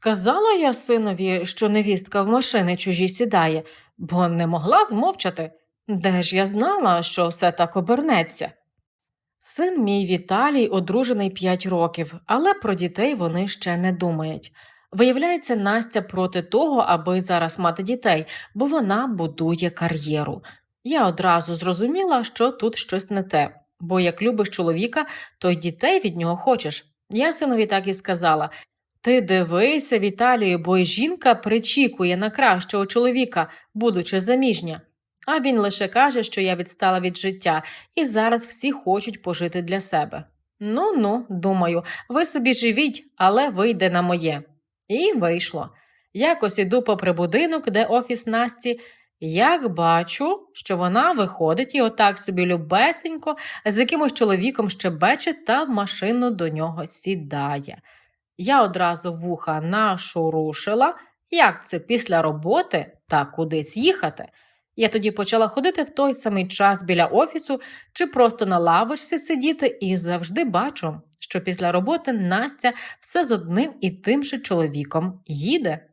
Сказала я синові, що невістка в машини чужі сідає, бо не могла змовчати. Де ж я знала, що все так обернеться? Син мій Віталій одружений 5 років, але про дітей вони ще не думають. Виявляється, Настя проти того, аби зараз мати дітей, бо вона будує кар'єру. Я одразу зрозуміла, що тут щось не те, бо як любиш чоловіка, то й дітей від нього хочеш. Я синові так і сказала: ти дивися, Віталію, бо й жінка причікує на кращого чоловіка, будучи заміжня. А він лише каже, що я відстала від життя, і зараз всі хочуть пожити для себе. Ну ну, думаю, ви собі живіть, але вийде на моє. І вийшло. Якось іду попри будинок, де офіс Насті, як бачу, що вона виходить і отак собі любесенько з якимось чоловіком щебече та в машину до нього сідає. Я одразу вуха нашурушила, як це після роботи та кудись їхати. Я тоді почала ходити в той самий час біля офісу чи просто на лавочці сидіти і завжди бачу, що після роботи Настя все з одним і тим же чоловіком їде.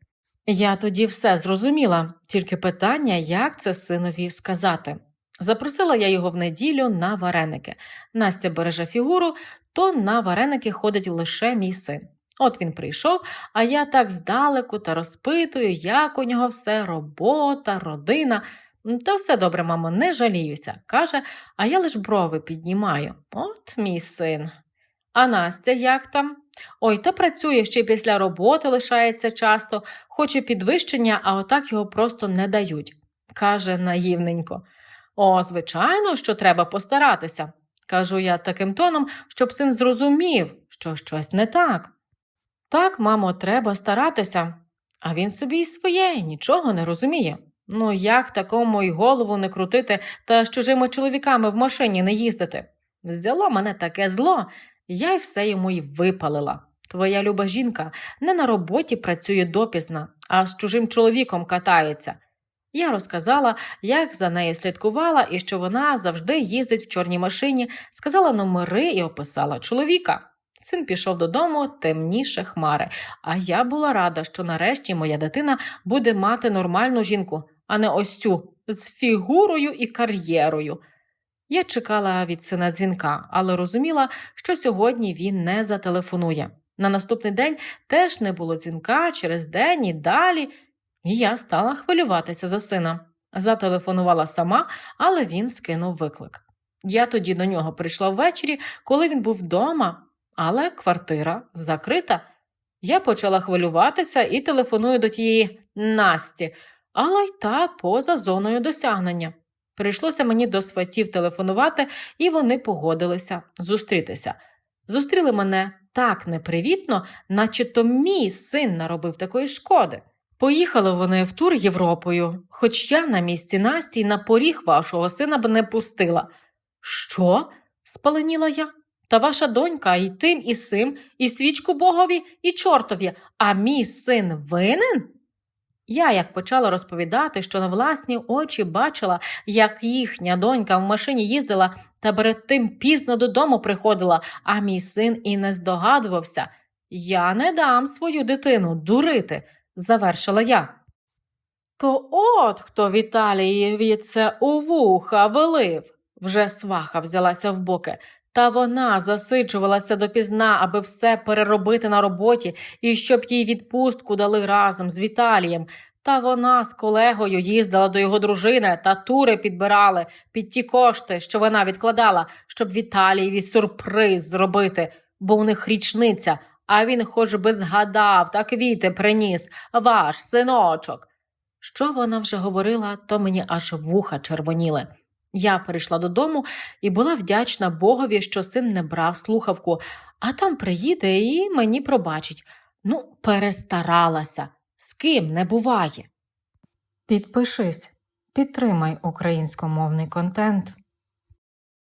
Я тоді все зрозуміла, тільки питання, як це синові сказати. Запросила я його в неділю на вареники. Настя береже фігуру, то на вареники ходить лише мій син. От він прийшов, а я так здалеку та розпитую, як у нього все робота, родина. Та все добре, мамо, не жаліюся, каже, а я лиш брови піднімаю. От мій син. А Настя як там? Ой, та працює ще й після роботи лишається часто, хоче підвищення, а отак його просто не дають, каже наївненько. О, звичайно, що треба постаратися, кажу я таким тоном, щоб син зрозумів, що щось не так. Так, мамо, треба старатися. А він собі й своє, нічого не розуміє. Ну, як такому й голову не крутити та з чужими чоловіками в машині не їздити? Взяло мене таке зло, я й все йому й випалила. Твоя люба жінка не на роботі працює допізна, а з чужим чоловіком катається. Я розказала, як за нею слідкувала і що вона завжди їздить в чорній машині, сказала номери і описала чоловіка. Син пішов додому темніше хмари, а я була рада, що нарешті моя дитина буде мати нормальну жінку, а не ось цю з фігурою і кар'єрою. Я чекала від сина дзвінка, але розуміла, що сьогодні він не зателефонує. На наступний день теж не було дзвінка через день і далі, і я стала хвилюватися за сина. Зателефонувала сама, але він скинув виклик. Я тоді до нього прийшла ввечері, коли він був вдома, але квартира закрита. Я почала хвилюватися і телефоную до тієї Насті, але й та поза зоною досягнення. Прийшлося мені до сватів телефонувати, і вони погодилися зустрітися. Зустріли мене так непривітно, наче то мій син наробив такої шкоди. Поїхали вони в тур Європою, хоч я на місці Насті на поріг вашого сина б не пустила. Що? спаленіла я. Та ваша донька і тим, і сим, і свічку богові, і чортові, а мій син винен? Я як почала розповідати, що на власні очі бачила, як їхня донька в машині їздила та перед тим пізно додому приходила, а мій син і не здогадувався. Я не дам свою дитину дурити, завершила я. То от хто Віталієві це у вуха велив, вже сваха взялася в боки. Та вона засиджувалася допізна, аби все переробити на роботі і щоб їй відпустку дали разом з Віталієм. Та вона з колегою їздила до його дружини та тури підбирали під ті кошти, що вона відкладала, щоб Віталієві сюрприз зробити, бо у них річниця, а він хоч би згадав та квіти приніс, ваш синочок. Що вона вже говорила, то мені аж вуха червоніли. Я перейшла додому і була вдячна Богові, що син не брав слухавку, а там приїде і мені пробачить. Ну, перестаралася, з ким не буває. Підпишись, підтримай українськомовний контент.